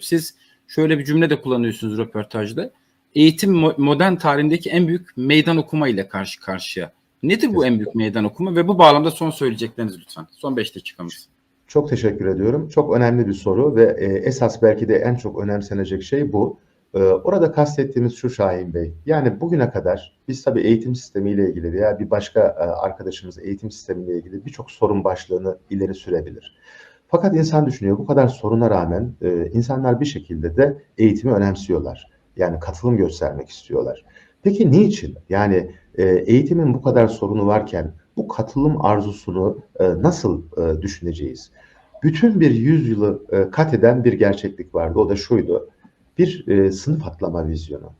Siz şöyle bir cümle de kullanıyorsunuz röportajda. Eğitim mo- modern tarihindeki en büyük meydan okuma ile karşı karşıya. Nedir bu en büyük meydan okuma ve bu bağlamda son söyleyecekleriniz lütfen. Son 5 dakikamız. Çok teşekkür ediyorum. Çok önemli bir soru ve e, esas belki de en çok önemsenecek şey bu. E, orada kastettiğimiz şu Şahin Bey. Yani bugüne kadar biz tabii eğitim sistemiyle ilgili veya bir başka e, arkadaşımız eğitim sistemiyle ilgili birçok sorun başlığını ileri sürebilir. Fakat insan düşünüyor bu kadar soruna rağmen e, insanlar bir şekilde de eğitimi önemsiyorlar. Yani katılım göstermek istiyorlar. Peki niçin? Yani e, eğitimin bu kadar sorunu varken bu katılım arzusunu e, nasıl e, düşüneceğiz? Bütün bir yüzyılı e, kat eden bir gerçeklik vardı. O da şuydu. Bir e, sınıf atlama vizyonu.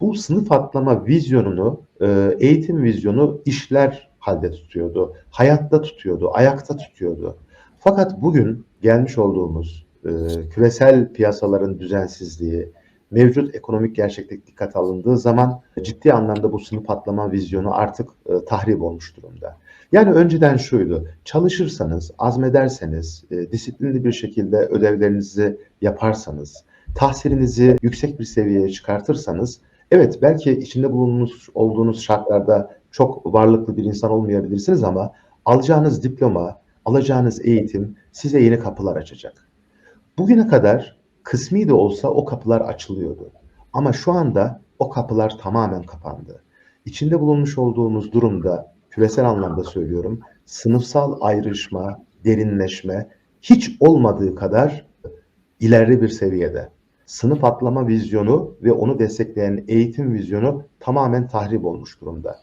Bu sınıf atlama vizyonunu, e, eğitim vizyonu işler halde tutuyordu. Hayatta tutuyordu, ayakta tutuyordu. Fakat bugün gelmiş olduğumuz e, küresel piyasaların düzensizliği, mevcut ekonomik gerçeklik dikkat alındığı zaman ciddi anlamda bu sınıf atlama vizyonu artık e, tahrip olmuş durumda. Yani önceden şuydu, çalışırsanız, azmederseniz, e, disiplinli bir şekilde ödevlerinizi yaparsanız, tahsilinizi yüksek bir seviyeye çıkartırsanız, evet belki içinde bulunmuş olduğunuz şartlarda çok varlıklı bir insan olmayabilirsiniz ama alacağınız diploma, alacağınız eğitim size yeni kapılar açacak. Bugüne kadar kısmi de olsa o kapılar açılıyordu. Ama şu anda o kapılar tamamen kapandı. İçinde bulunmuş olduğumuz durumda küresel anlamda söylüyorum sınıfsal ayrışma, derinleşme hiç olmadığı kadar ileride bir seviyede. Sınıf atlama vizyonu ve onu destekleyen eğitim vizyonu tamamen tahrip olmuş durumda.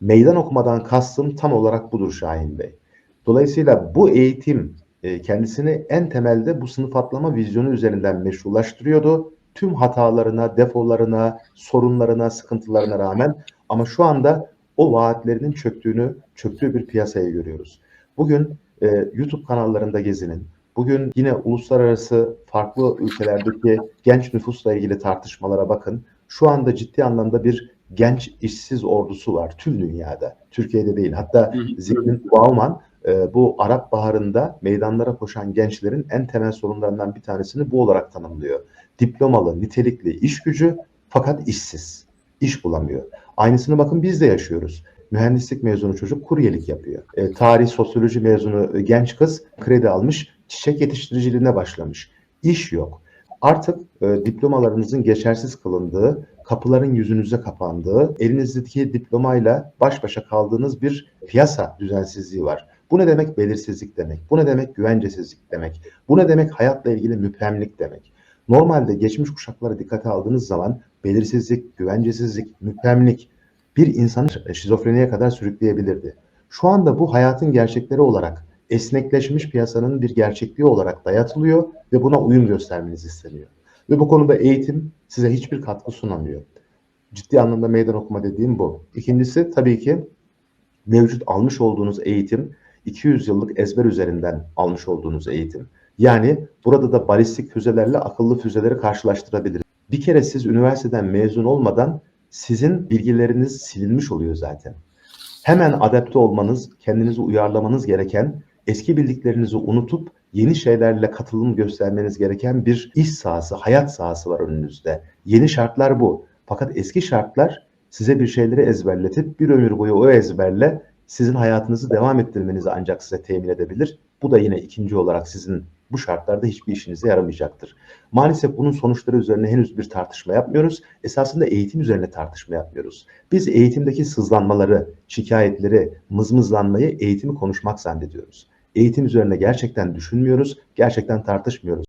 Meydan okumadan kastım tam olarak budur Şahin Bey. Dolayısıyla bu eğitim e, kendisini en temelde bu sınıf atlama vizyonu üzerinden meşrulaştırıyordu. Tüm hatalarına, defolarına, sorunlarına, sıkıntılarına rağmen ama şu anda o vaatlerinin çöktüğünü, çöktüğü bir piyasayı görüyoruz. Bugün e, YouTube kanallarında gezinin, bugün yine uluslararası farklı ülkelerdeki genç nüfusla ilgili tartışmalara bakın. Şu anda ciddi anlamda bir genç işsiz ordusu var tüm dünyada. Türkiye'de değil. Hatta Zihnin Bauman e, bu Arap Baharı'nda meydanlara koşan gençlerin en temel sorunlarından bir tanesini bu olarak tanımlıyor. Diplomalı, nitelikli iş gücü fakat işsiz. İş bulamıyor. Aynısını bakın biz de yaşıyoruz. Mühendislik mezunu çocuk kuryelik yapıyor. E, tarih, sosyoloji mezunu e, genç kız kredi almış, çiçek yetiştiriciliğine başlamış. İş yok. Artık e, diplomalarınızın geçersiz kılındığı, kapıların yüzünüze kapandığı, elinizdeki diplomayla baş başa kaldığınız bir piyasa düzensizliği var. Bu ne demek? Belirsizlik demek. Bu ne demek? Güvencesizlik demek. Bu ne demek? Hayatla ilgili müphemlik demek. Normalde geçmiş kuşaklara dikkate aldığınız zaman belirsizlik, güvencesizlik, müphemlik bir insanı şizofreniye kadar sürükleyebilirdi. Şu anda bu hayatın gerçekleri olarak esnekleşmiş piyasanın bir gerçekliği olarak dayatılıyor ve buna uyum göstermeniz isteniyor. Ve bu konuda eğitim size hiçbir katkı sunamıyor. Ciddi anlamda meydan okuma dediğim bu. İkincisi tabii ki mevcut almış olduğunuz eğitim 200 yıllık ezber üzerinden almış olduğunuz eğitim. Yani burada da balistik füzelerle akıllı füzeleri karşılaştırabiliriz. Bir kere siz üniversiteden mezun olmadan sizin bilgileriniz silinmiş oluyor zaten. Hemen adapte olmanız, kendinizi uyarlamanız gereken, eski bildiklerinizi unutup yeni şeylerle katılım göstermeniz gereken bir iş sahası, hayat sahası var önünüzde. Yeni şartlar bu. Fakat eski şartlar size bir şeyleri ezberletip bir ömür boyu o ezberle sizin hayatınızı devam ettirmenizi ancak size temin edebilir. Bu da yine ikinci olarak sizin bu şartlarda hiçbir işinize yaramayacaktır. Maalesef bunun sonuçları üzerine henüz bir tartışma yapmıyoruz. Esasında eğitim üzerine tartışma yapmıyoruz. Biz eğitimdeki sızlanmaları, şikayetleri, mızmızlanmayı eğitimi konuşmak zannediyoruz. Eğitim üzerine gerçekten düşünmüyoruz, gerçekten tartışmıyoruz.